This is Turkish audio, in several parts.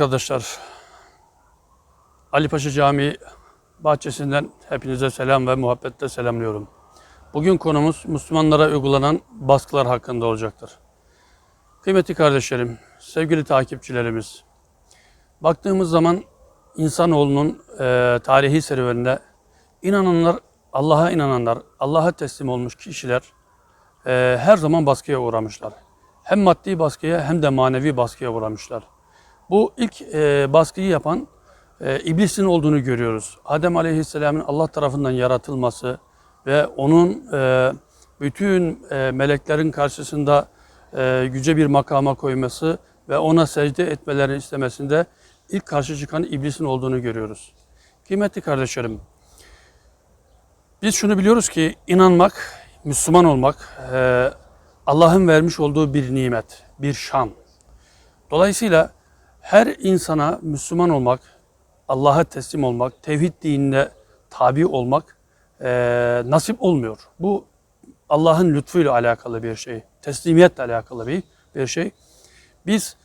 Arkadaşlar, Ali Paşa Camii bahçesinden hepinize selam ve muhabbetle selamlıyorum. Bugün konumuz Müslümanlara uygulanan baskılar hakkında olacaktır. Kıymetli kardeşlerim, sevgili takipçilerimiz, baktığımız zaman insanoğlunun e, tarihi serüveninde inananlar, Allah'a inananlar, Allah'a teslim olmuş kişiler e, her zaman baskıya uğramışlar. Hem maddi baskıya hem de manevi baskıya uğramışlar. Bu ilk e, baskıyı yapan e, iblisin olduğunu görüyoruz. Adem Aleyhisselam'ın Allah tarafından yaratılması ve onun e, bütün e, meleklerin karşısında e, yüce bir makama koyması ve ona secde etmelerini istemesinde ilk karşı çıkan iblisin olduğunu görüyoruz. Kıymetli kardeşlerim, biz şunu biliyoruz ki inanmak, Müslüman olmak e, Allah'ın vermiş olduğu bir nimet, bir şan. Dolayısıyla her insana Müslüman olmak, Allah'a teslim olmak, tevhid dinine tabi olmak e, nasip olmuyor. Bu Allah'ın lütfuyla alakalı bir şey, teslimiyetle alakalı bir, bir şey. Biz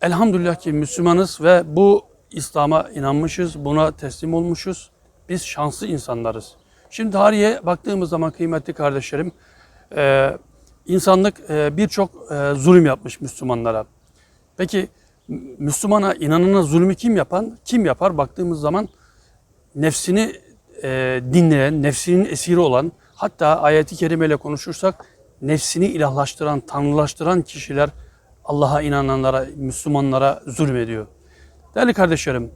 elhamdülillah ki Müslümanız ve bu İslam'a inanmışız, buna teslim olmuşuz. Biz şanslı insanlarız. Şimdi tarihe baktığımız zaman kıymetli kardeşlerim, e, insanlık e, birçok e, zulüm yapmış Müslümanlara. Peki Müslümana, inanana zulmü kim yapan? Kim yapar? Baktığımız zaman nefsini e, dinleyen, nefsinin esiri olan, hatta ayeti kerimeyle konuşursak nefsini ilahlaştıran, tanrılaştıran kişiler Allah'a inananlara, Müslümanlara zulmediyor. Değerli kardeşlerim,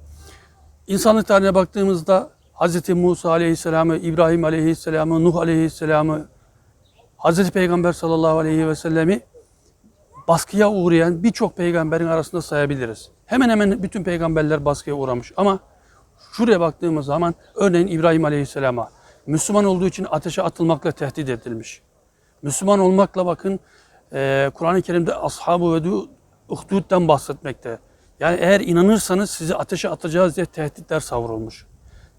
insanlık tarihine baktığımızda Hz. Musa Aleyhisselam'ı, İbrahim Aleyhisselam'ı, Nuh Aleyhisselam'ı, Hz. Peygamber sallallahu aleyhi ve sellemi baskıya uğrayan birçok peygamberin arasında sayabiliriz. Hemen hemen bütün peygamberler baskıya uğramış ama şuraya baktığımız zaman örneğin İbrahim Aleyhisselam'a Müslüman olduğu için ateşe atılmakla tehdit edilmiş. Müslüman olmakla bakın e, Kur'an-ı Kerim'de ashab-ı ve uhdudden bahsetmekte. Yani eğer inanırsanız sizi ateşe atacağız diye tehditler savrulmuş.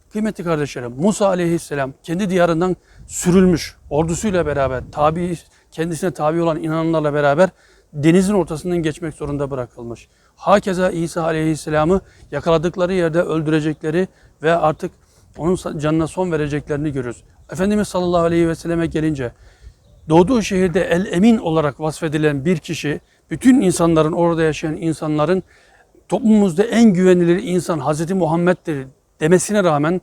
Kıymetli kardeşlerim Musa aleyhisselam kendi diyarından sürülmüş ordusuyla beraber tabi kendisine tabi olan inananlarla beraber denizin ortasından geçmek zorunda bırakılmış. Hakeza İsa aleyhisselamı yakaladıkları yerde öldürecekleri ve artık onun canına son vereceklerini görüyoruz. Efendimiz sallallahu aleyhi ve selleme gelince doğduğu şehirde el emin olarak vasfedilen bir kişi bütün insanların orada yaşayan insanların toplumumuzda en güvenilir insan Hazreti Muhammed'dir demesine rağmen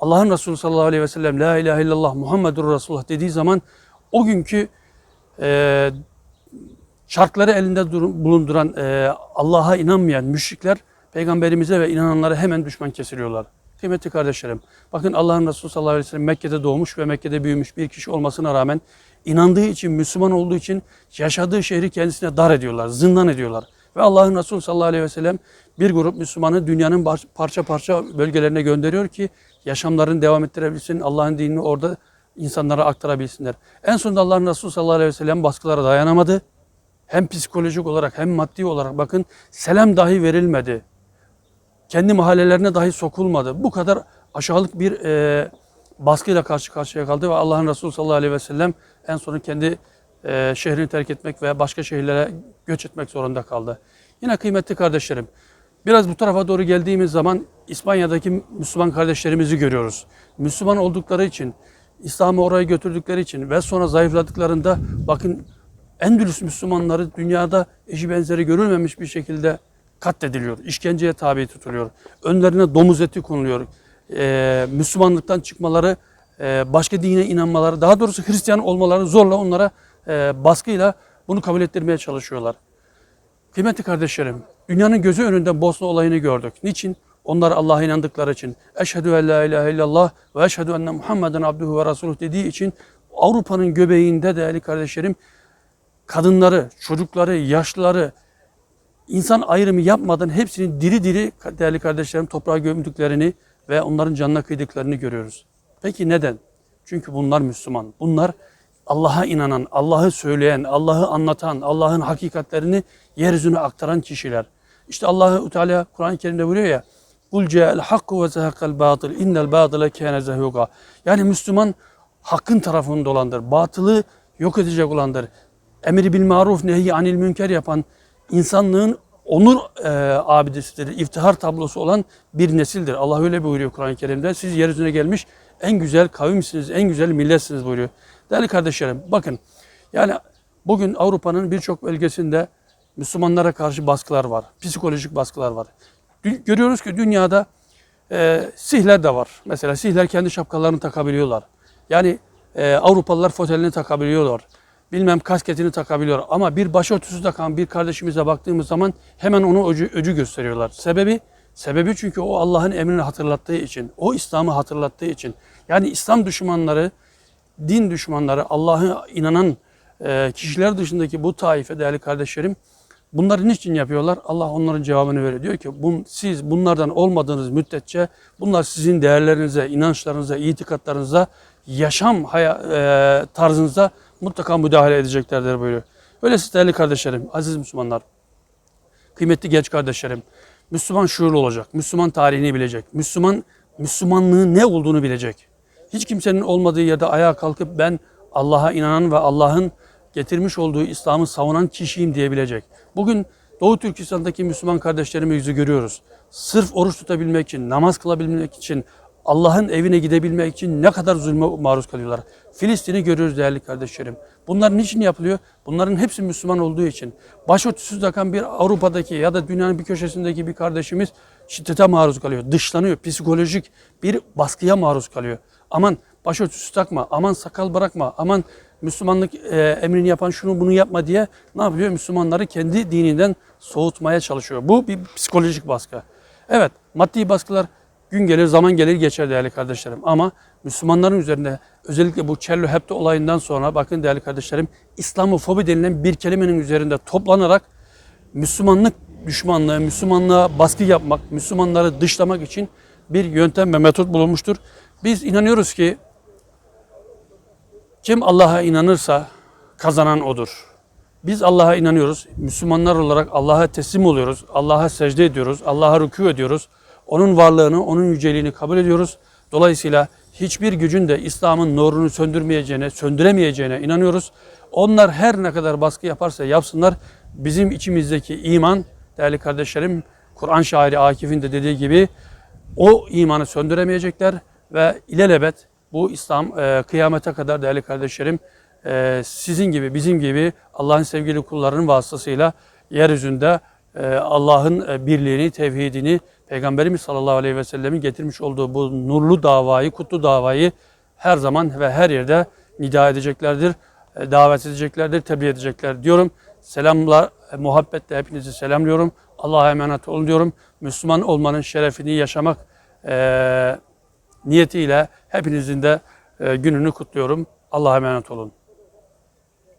Allah'ın Resulü sallallahu aleyhi ve sellem La ilahe illallah Muhammedur Resulullah dediği zaman o günkü e, şartları elinde bulunduran e, Allah'a inanmayan müşrikler peygamberimize ve inananlara hemen düşman kesiliyorlar. Kıymetli kardeşlerim, bakın Allah'ın Resulü sallallahu aleyhi ve sellem Mekke'de doğmuş ve Mekke'de büyümüş bir kişi olmasına rağmen inandığı için, Müslüman olduğu için yaşadığı şehri kendisine dar ediyorlar, zindan ediyorlar. Ve Allah'ın Resulü sallallahu aleyhi ve sellem bir grup Müslümanı dünyanın parça parça bölgelerine gönderiyor ki yaşamlarını devam ettirebilsin, Allah'ın dinini orada insanlara aktarabilsinler. En sonunda Allah'ın Resulü sallallahu aleyhi ve sellem baskılara dayanamadı. Hem psikolojik olarak hem maddi olarak bakın selam dahi verilmedi. Kendi mahallelerine dahi sokulmadı. Bu kadar aşağılık bir e, baskıyla karşı karşıya kaldı ve Allah'ın Resulü sallallahu aleyhi ve sellem en sonu kendi e, şehrini terk etmek ve başka şehirlere göç etmek zorunda kaldı. Yine kıymetli kardeşlerim, biraz bu tarafa doğru geldiğimiz zaman İspanya'daki Müslüman kardeşlerimizi görüyoruz. Müslüman oldukları için, İslam'ı oraya götürdükleri için ve sonra zayıfladıklarında bakın Endülüs Müslümanları dünyada eşi benzeri görülmemiş bir şekilde katlediliyor. işkenceye tabi tutuluyor. Önlerine domuz eti konuluyor. Ee, Müslümanlıktan çıkmaları, e, başka dine inanmaları, daha doğrusu Hristiyan olmaları zorla onlara e, baskıyla bunu kabul ettirmeye çalışıyorlar. Kıymetli kardeşlerim, dünyanın gözü önünde Bosna olayını gördük. Niçin? Onlar Allah'a inandıkları için. Eşhedü en la ilahe illallah ve eşhedü enne Muhammeden abduhu ve resuluh dediği için Avrupa'nın göbeğinde değerli kardeşlerim kadınları, çocukları, yaşlıları insan ayrımı yapmadan hepsini diri diri değerli kardeşlerim toprağa gömdüklerini ve onların canına kıydıklarını görüyoruz. Peki neden? Çünkü bunlar Müslüman. Bunlar Allah'a inanan, Allah'ı söyleyen, Allah'ı anlatan, Allah'ın hakikatlerini yeryüzüne aktaran kişiler. İşte Allah'ı Teala Kur'an-ı Kerim'de buyuruyor ya Kul ce'el hakku ve zehakal batıl innel batıle kâne zehuga. Yani Müslüman hakkın tarafını dolandır. Batılı yok edecek olandır. Emri bil maruf nehi anil münker yapan insanlığın onur e, abidesidir, iftihar tablosu olan bir nesildir. Allah öyle buyuruyor Kur'an-ı Kerim'de. Siz yeryüzüne gelmiş en güzel kavimsiniz, en güzel milletsiniz buyuruyor. Değerli kardeşlerim bakın yani bugün Avrupa'nın birçok bölgesinde Müslümanlara karşı baskılar var. Psikolojik baskılar var. Görüyoruz ki dünyada e, sihler de var. Mesela sihler kendi şapkalarını takabiliyorlar. Yani e, Avrupalılar fotelini takabiliyorlar. Bilmem kasketini takabiliyor. Ama bir başörtüsü takan bir kardeşimize baktığımız zaman hemen onu öcü, öcü gösteriyorlar. Sebebi Sebebi çünkü o Allah'ın emrini hatırlattığı için, o İslam'ı hatırlattığı için. Yani İslam düşmanları, din düşmanları, Allah'a inanan e, kişiler dışındaki bu taife değerli kardeşlerim, bunları niçin yapıyorlar? Allah onların cevabını veriyor. Diyor ki bun, siz bunlardan olmadığınız müddetçe bunlar sizin değerlerinize, inançlarınıza, itikatlarınıza, yaşam haya, e, tarzınıza mutlaka müdahale edeceklerdir buyuruyor. Öyleyse değerli kardeşlerim, aziz Müslümanlar, kıymetli genç kardeşlerim, Müslüman şuurlu olacak, Müslüman tarihini bilecek, Müslüman Müslümanlığın ne olduğunu bilecek. Hiç kimsenin olmadığı yerde ayağa kalkıp ben Allah'a inanan ve Allah'ın getirmiş olduğu İslam'ı savunan kişiyim diyebilecek. Bugün Doğu Türkistan'daki Müslüman kardeşlerimizi görüyoruz. Sırf oruç tutabilmek için, namaz kılabilmek için, Allah'ın evine gidebilmek için ne kadar zulme maruz kalıyorlar. Filistin'i görüyoruz değerli kardeşlerim. Bunlar niçin yapılıyor? Bunların hepsi Müslüman olduğu için. Başörtüsü takan bir Avrupa'daki ya da dünyanın bir köşesindeki bir kardeşimiz şiddete maruz kalıyor. Dışlanıyor. Psikolojik bir baskıya maruz kalıyor. Aman başörtüsü takma, aman sakal bırakma, aman Müslümanlık e, emrini yapan şunu bunu yapma diye ne yapıyor? Müslümanları kendi dininden soğutmaya çalışıyor. Bu bir psikolojik baskı. Evet maddi baskılar gün gelir zaman gelir geçer değerli kardeşlerim. Ama Müslümanların üzerinde özellikle bu Çello Hepte olayından sonra bakın değerli kardeşlerim İslamofobi denilen bir kelimenin üzerinde toplanarak Müslümanlık düşmanlığı, Müslümanlığa baskı yapmak, Müslümanları dışlamak için bir yöntem ve metot bulunmuştur. Biz inanıyoruz ki kim Allah'a inanırsa kazanan odur. Biz Allah'a inanıyoruz. Müslümanlar olarak Allah'a teslim oluyoruz. Allah'a secde ediyoruz. Allah'a rükû ediyoruz. Onun varlığını, onun yüceliğini kabul ediyoruz. Dolayısıyla hiçbir gücün de İslam'ın nurunu söndürmeyeceğine, söndüremeyeceğine inanıyoruz. Onlar her ne kadar baskı yaparsa yapsınlar bizim içimizdeki iman değerli kardeşlerim Kur'an şairi Akif'in de dediği gibi o imanı söndüremeyecekler ve ilelebet bu İslam e, kıyamete kadar değerli kardeşlerim e, sizin gibi bizim gibi Allah'ın sevgili kullarının vasıtasıyla yeryüzünde e, Allah'ın e, birliğini, tevhidini, Peygamberimiz sallallahu aleyhi ve sellemin getirmiş olduğu bu nurlu davayı, kutlu davayı her zaman ve her yerde nida edeceklerdir, e, davet edeceklerdir, tebliğ edecekler diyorum. Selamlar, e, muhabbetle hepinizi selamlıyorum. Allah'a emanet olun diyorum. Müslüman olmanın şerefini yaşamak e, niyetiyle hepinizin de e, gününü kutluyorum. Allah'a emanet olun.